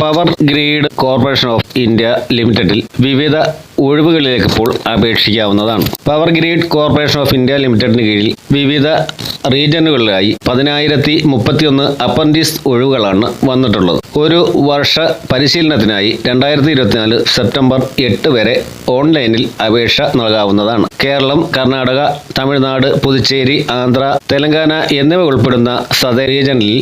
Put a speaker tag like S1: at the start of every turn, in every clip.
S1: Power grid corporation of India ലിമിറ്റഡിൽ വിവിധ ഒഴിവുകളിലേക്ക് ഇപ്പോൾ അപേക്ഷിക്കാവുന്നതാണ്. Power grid corporation of India ലിമിറ്റഡിന് കീഴിൽ വിവിധ റീജിയനുകളിലായി പതിനായിരത്തി മുപ്പത്തിയൊന്ന് അപ്പൻഡിസ് ഒഴിവുകളാണ് വന്നിട്ടുള്ളത്. ഒരു വർഷ പരിശീലനത്തിനായി രണ്ടായിരത്തി ഇരുപത്തിനാല് സെപ്റ്റംബർ എട്ട് വരെ ഓൺലൈനിൽ അപേക്ഷ നൽകാവുന്നതാണ്. കേരളം കർണാടക തമിഴ്നാട് പുതുച്ചേരി ആന്ധ്ര തെലങ്കാന എന്നിവ ഉൾപ്പെടുന്ന സദ റീജനിൽ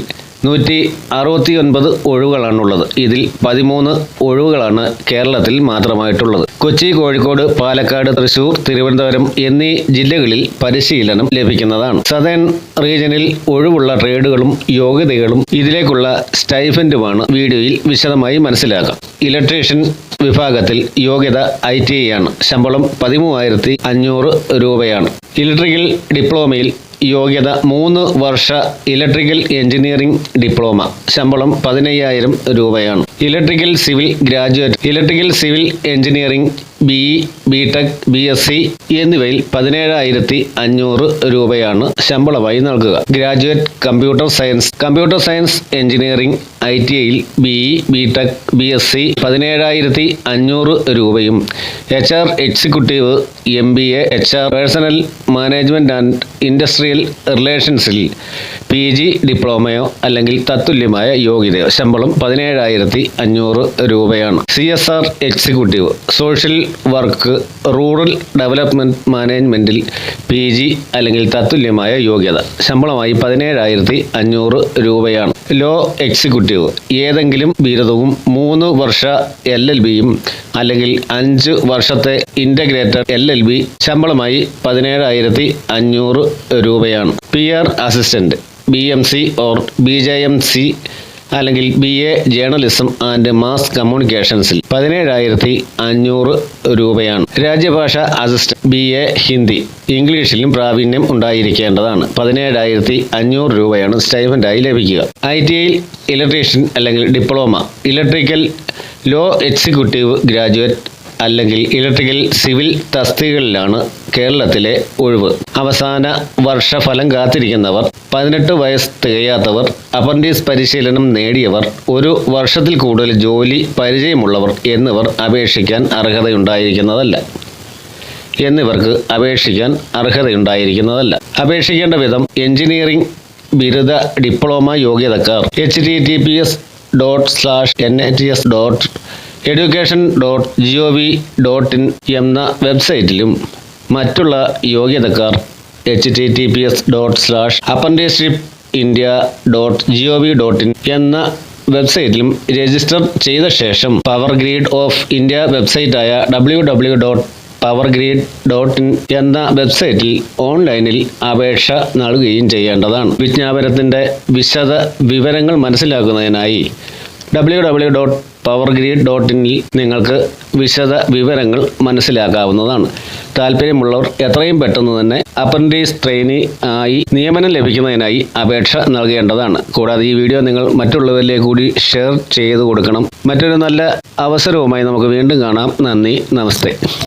S1: നൂറ്റി അറുപത്തി ഒൻപത് ഒഴിവുകളാണുള്ളത്. ഇതിൽ പതിമൂന്ന് ഒഴിവുകളാണ് കേരളത്തിൽ മാത്രമായിട്ടുള്ളത്. കൊച്ചി കോഴിക്കോട് പാലക്കാട് തൃശൂർ തിരുവനന്തപുരം എന്നീ ജില്ലകളിൽ പരിശീലനം ലഭിക്കുന്നതാണ്. സദേൺ റീജിയനിൽ ഒഴിവുള്ള ട്രേഡുകളും യോഗ്യതകളും ഇതിലേക്കുള്ള സ്റ്റൈഫൻഡുമാണ് വീഡിയോയിൽ വിശദമായി മനസ്സിലാക്കാം. ഇലക്ട്രീഷ്യൻ വിഭാഗത്തിൽ യോഗ്യത ഐ ടി ആണ്. ശമ്പളം പതിമൂവായിരത്തി അഞ്ഞൂറ് രൂപയാണ്. ഇലക്ട്രിക്കൽ ഡിപ്ലോമയിൽ യോഗ്യത മൂന്ന് വർഷ ഇലക്ട്രിക്കൽ എഞ്ചിനീയറിംഗ് ഡിപ്ലോമ. ശമ്പളം പതിനയ്യായിരം രൂപയാണ്. Electrical civil graduate. Electrical civil engineering B B tech B S C എന്നിവയിൽ പതിനേഴായിരത്തി അഞ്ഞൂറ് രൂപയാണ് ശമ്പളമായി നൽകുക. Graduate computer science computer science engineering I T ഐയിൽ B B tech B S C പതിനേഴായിരത്തി അഞ്ഞൂറ് രൂപയും H R executive M B A H R personnel management and industrial റിലേഷൻസിൽ P G ഡിപ്ലോമയോ അല്ലെങ്കിൽ തത്തുല്യമായ യോഗ്യതയോ. ശമ്പളം പതിനേഴായിരത്തി അഞ്ഞൂറ് രൂപയാണ്. C S R executive. Social work rural development മാനേജ്മെന്റിൽ പി ജി അല്ലെങ്കിൽ തത്തുല്യമായ യോഗ്യത. ശമ്പളമായി പതിനേഴായിരത്തി അഞ്ഞൂറ് രൂപയാണ്. Law executive. ഏതെങ്കിലും ബിരുദവും മൂന്ന് വർഷ എൽ എൽ ബിയും അല്ലെങ്കിൽ അഞ്ച് വർഷത്തെ ഇന്റഗ്രേറ്റഡ് എൽ എൽ ബി ശമ്പളമായി പതിനേഴായിരത്തി അഞ്ഞൂറ് രൂപയാണ്. P R assistant B M C or B J M C അല്ലെങ്കിൽ B A journalism and mass കമ്മ്യൂണിക്കേഷൻസിൽ പതിനേഴായിരത്തി അഞ്ഞൂറ് രൂപയാണ്. രാജ്യഭാഷ അസിസ്റ്റന്റ് ബി എ ഹിന്ദി. ഇംഗ്ലീഷിലും പ്രാവീണ്യം ഉണ്ടായിരിക്കേണ്ടതാണ്. പതിനേഴായിരത്തി അഞ്ഞൂറ് രൂപയാണ് സ്റ്റൈഫൻഡായി ലഭിക്കുക. ഐ ടി ഐയിൽ ഇലക്ട്രീഷ്യൻ അല്ലെങ്കിൽ diploma electrical law executive graduate അല്ലെങ്കിൽ ഇലക്ട്രിക്കൽ സിവിൽ തസ്തികകളിലാണ് കേരളത്തിലെ ഒഴിവ്. അവസാന വർഷ ഫലം കാത്തിരിക്കുന്നവർ പതിനെട്ട് വയസ്സ് തികയാത്തവർ അപ്രന്റീസ് പരിശീലനം നേടിയവർ ഒരു വർഷത്തിൽ കൂടുതൽ ജോലി പരിചയമുള്ളവർ എന്നിവർ അപേക്ഷിക്കാൻ അർഹതയുണ്ടായിരിക്കുന്നതല്ല. എന്നിവർക്ക് അപേക്ഷിക്കാൻ അർഹതയുണ്ടായിരിക്കുന്നതല്ല. അപേക്ഷിക്കേണ്ട വിധം എഞ്ചിനീയറിംഗ് ബിരുദ diploma യോഗ്യതക്കാർ. H D T P S dot slash N A T S dot education dot G O V dot in എന്ന വെബ്സൈറ്റിലും മറ്റുള്ള യോഗ്യതക്കാർ H T T P S dot slash apprenticeship India dot G O V dot in എന്ന വെബ്സൈറ്റിലും register ചെയ്ത ശേഷം power grid of India വെബ്സൈറ്റായ W W dot power grid dot in എന്ന വെബ്സൈറ്റിൽ ഓൺലൈനിൽ അപേക്ഷ നൽകുകയും ചെയ്യേണ്ടതാണ്. വിജ്ഞാപനത്തിന്റെ വിശദ വിവരങ്ങൾ മനസ്സിലാക്കുന്നതിനായി W W dot power grid dot ഇനിൽ നിങ്ങൾക്ക് വിശദ വിവരങ്ങൾ മനസ്സിലാക്കാവുന്നതാണ്. താല്പര്യമുള്ളവർ എത്രയും പെട്ടെന്ന് തന്നെ അപ്രന്റീസ് ട്രെയിനി ആയി നിയമനം ലഭിക്കുന്നതിനായി അപേക്ഷ നൽകേണ്ടതാണ്. കൂടാതെ ഈ വീഡിയോ നിങ്ങൾ മറ്റുള്ളവരിലേക്ക് കൂടി ഷെയർ ചെയ്ത് കൊടുക്കണം. മറ്റൊരു നല്ല അവസരവുമായി നമുക്ക് വീണ്ടും കാണാം. നന്ദി നമസ്തേ.